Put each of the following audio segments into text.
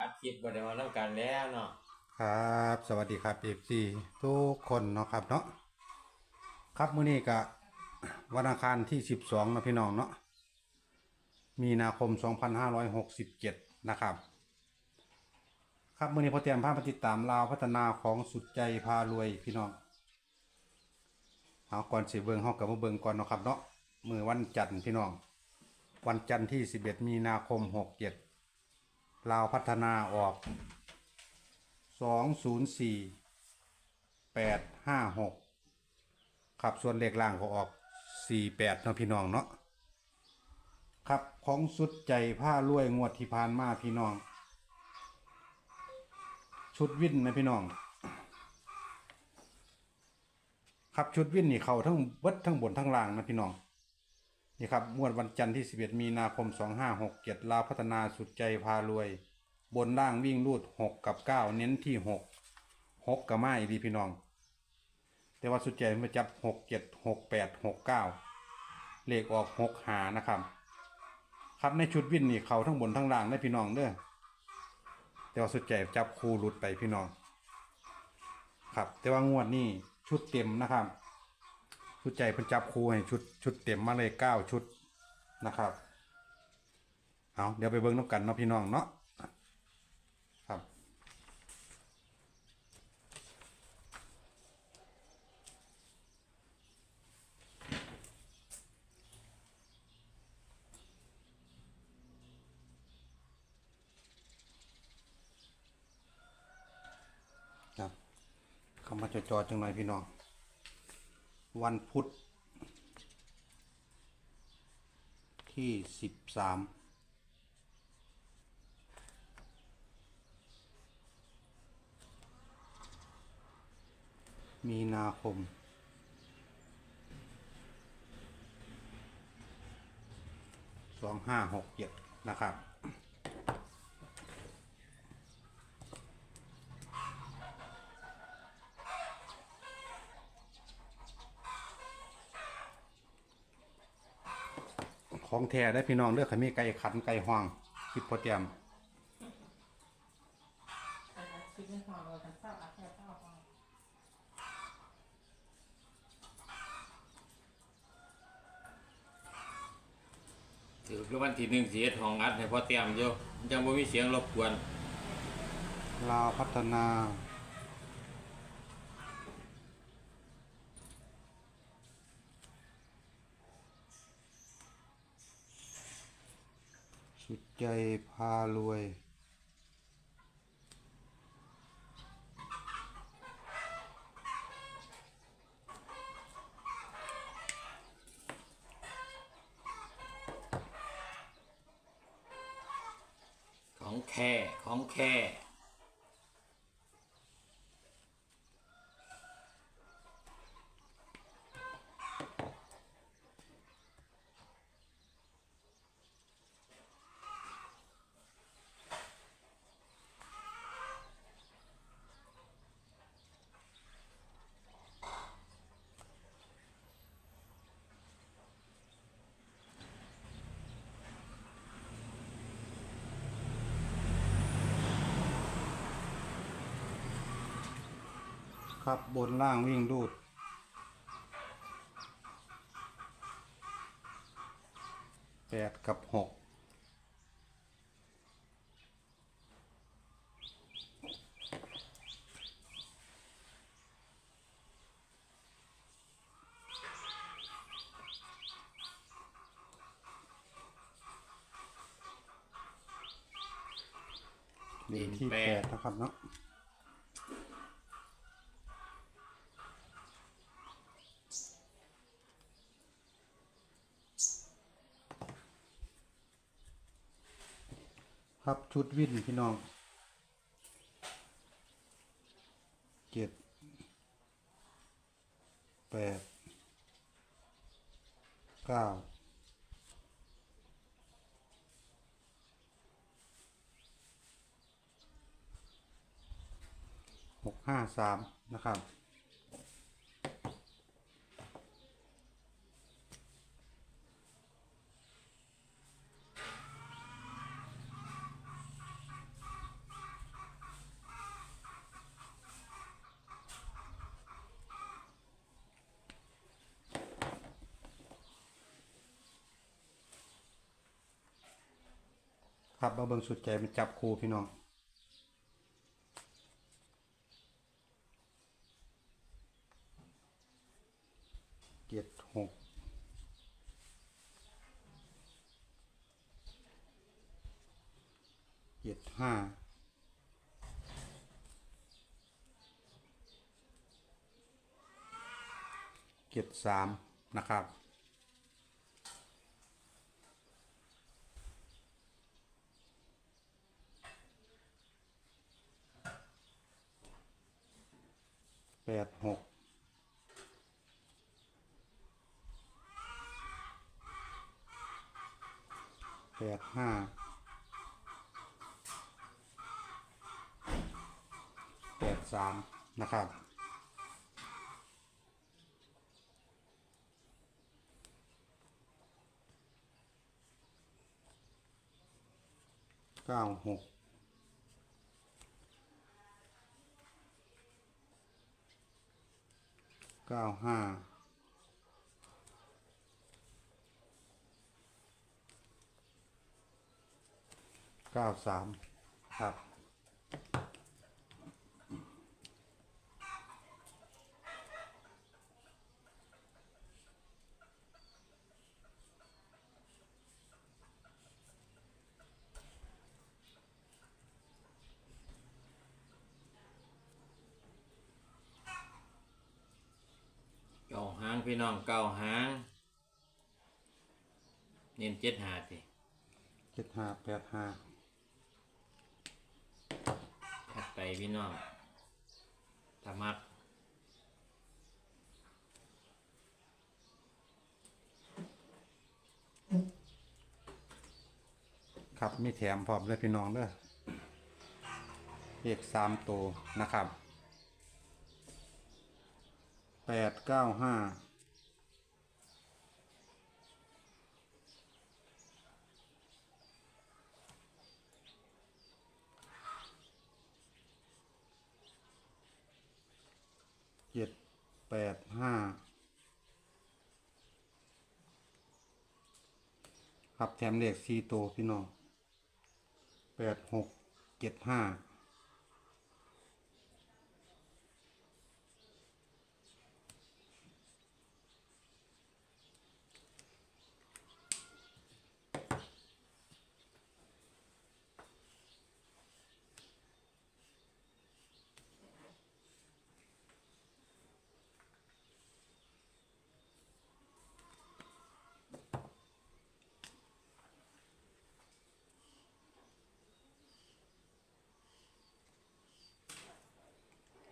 อัดคลิปบ่ได้มาทำกันแล้วเนาะครับ สวัสดีครับเอฟซีทุกคนเนาะครับเนาะครับมื้อนี้ก็วันอังคารที่12นะพี่น้องเนาะมีนาคม2567นห้าร้อยหกสิบเจ็ดนะครับ ครับมื้อนี้พอเตรียมภาพมาติดตามลาวพัฒนาของสุดใจพารวยพี่น้องเอาก่อนสิเบิ่งเฮากับมาเบิงก่อนเนาะครับเนาะมื้อวันจันทร์พี่น้อง วันจันทร์ที่11มีนาคม67 ลาวพัฒนาออกสองศูนย์สี่แปดห้าหกครับส่วนเลขล่างก็ออกสี่แปดเนาะพี่น้องเนาะครับของสุดใจผ้ารวยงวดที่ผ่านมาพี่น้อง ชุดวินนะพี่น้อง ครับชุดวินนี่เขาทั้งเบิดทั้งบนทั้งล่างนะพี่น้อง นี่ครับงวดวันจันทร์ที่ 11 มีนาคม 2567 ลาพัฒนาสุดใจพารวย บนล่างวิ่งรูดหกกับเก้าเน้นที่หกหกกับไม้ดีพี่น้อง แต่ว่าสุดใจมาจับหกเจ็ดหกแปดหกเก้าเลขออกหกหานะครับ ครับในชุดวิ่นนี่เขาทั้งบนทั้งล่างได้พี่น้องเด้อแต่ว่าสุดใจจับคู่หลุดไปพี่น้อง ครับ แต่ว่างวดนี้ชุดเต็มนะครับ ชุดใจเพิ่นจับครูให้ชุดชุดเต็มมาเลยเก้าชุดนะครับเอาเดี๋ยวไปเบิ่งน้ำกันเนาะพี่น้องเนาะครับครับเข้ามาจอจอจังหน่อยพี่น้อง วันพุธที่สิบสามมีนาคม สองห้าหกเจ็ดนะครับ ของแท้ได้พี่น้องเลือกขมีไก่ขันไก่ห้องคลิปโปรเตรียมคิดไม่พอเราจะเศร้าอาแค่เศร้าพอถือคือวันที่หนึ่งเสียทองอัดให้พอเตรียมอยู่ยังบ่มีเสียงรบกวนลาวพัฒนา สุดใจพารวย ของแค่ของแค่ ครับบนล่างวิ่งรูด แปดกับหกนี่ที่แปแปดดนะครับเนาะ ครับชุดวินพี่น้องเจ็ดแปดเก้าหกห้าสามนะครับ ครับมาเบิ่งสุดใจมันจับคู่พี่น้องเจ็ดหกเจ็ดห้าเจ็ดสามนะครับ ปดหกแปดห้าแปดสามนะครับเก้าหก เก้าห้าเก้าสามครับ พี่น้องเก้าหางเน้นเจ็ดหาสิเจ็ดห้าแปดห้าถัดไปพี่น้องธรรมัดครับมีแถมพร้อมเลยพี่น้องเด้อเลขสามตัวนะครับแปดเก้าห้า เจ็ดแปดห้าครับแถมเลขสี่ตัวพี่น้องแปดหกเจ็ดห้า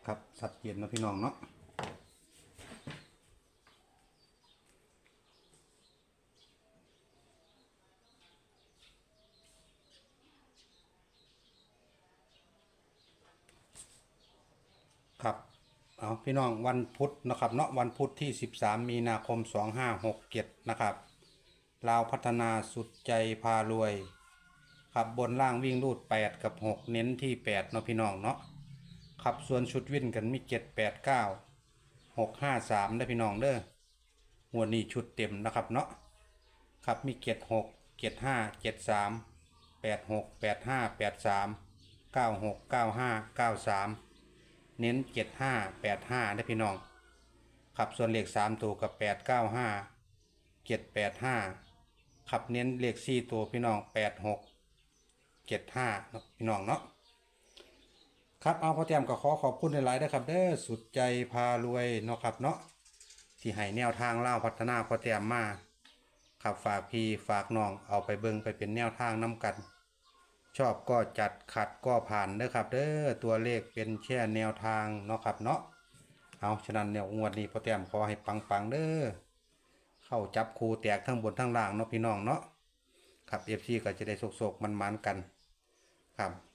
ครับสัดเจนนะพี่น้องเนาะครับเอาพี่น้องวันพุธนะครับเนาะวันพุธที่ 13 มีนาคม 2567 นะครับลาวพัฒนาสุดใจพารวย ครับบนล่างวิ่งรูด 8 กับ 6 เน้นที่ 8 เนาะพี่น้องเนาะ ครับส่วนชุดวิ่นกันมีเจ็ดแปดเก้าหกห้าสามได้พี่น้องเด้อหมวนี้ชุดเต็มนะครับเนาะครับมีเจ็ดหกเจ็ดห้าเจ็ดสามแปดหกแปดห้าแปดสามเก้าหกเก้าห้าเก้าสามเน้นเจ็ดห้าแปดห้าได้พี่น้องครับส่วนเลขสามตัวกับแปดเก้าห้าเจ็ดแปดห้าครับเน้นเลขสี่ตัวพี่น้องแปดหกเจ็ดห้าพี่น้องเนาะ ครับเอาพ่อแต้มก็ขอขอบคุณหลายๆนะครับ เด้อสุดใจพารวยเนาะครับเนาะที่ให้แนวทางเล่าพัฒนาพ่อแต้มมาครับฝากพี่ฝากน้องเอาไปเบิงไปเป็นแนวทางน้กัน ชอบก็จัดขัดก็ผ่านเด้อครับ เด้อตัวเลขเป็นแค่แนวทางเนาะครับเนาะเอาฉะนั้นเนี่ยงวดนี้พ่อแต้มขอให้ปังๆเด้อเข้าจับคูแตกทั้งบนทั้งล่างเนาะพี่น้องเนาะครับเอฟซีก็จะได้โศกๆมันๆกันครับ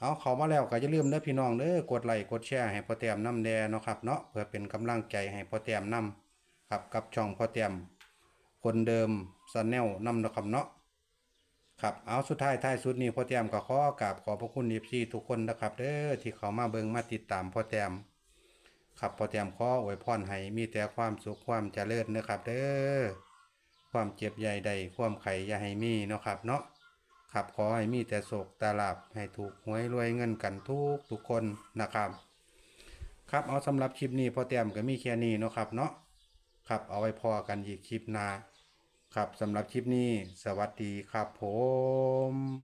เอาเขามาแล้วก็อย่าลืมเด้อพี่น้องเด้อกดไลค์กดแชร์ให้พ่อแต้มน้ำแดเนาะครับเนาะเพื่อเป็นกำลังใจให้พ่อแต้มนำครับกับช่องพ่อแต้มคนเดิมซันแนลนำเนาะครับเนาะครับเอาสุดท้ายท้ายสุดนี้พ่อแต้มก็ขอกราบขอพระคุณเอฟซีทุกคนนะครับเด้อที่เขามาเบิ่งมาติดตามพ่อแต้มครับพ่อแต้มขออวยพรให้มีแต่ความสุขความเจริญนะครับเด้อความเจ็บใหญ่ใดความไข่อย่าให้มีเนาะครับเนาะ ครับขอให้มีแต่โศกตาลาบให้ถูกหวยรวยเงินกันทุกทุกคนนะครับ ครับเอาสำหรับคลิปนี้พอเตรียมก็มีแค่นี้เนาะครับเนาะครับเอาไว้พอกันอีกคลิปหน้าครับสำหรับคลิปนี้ สวัสดีครับผม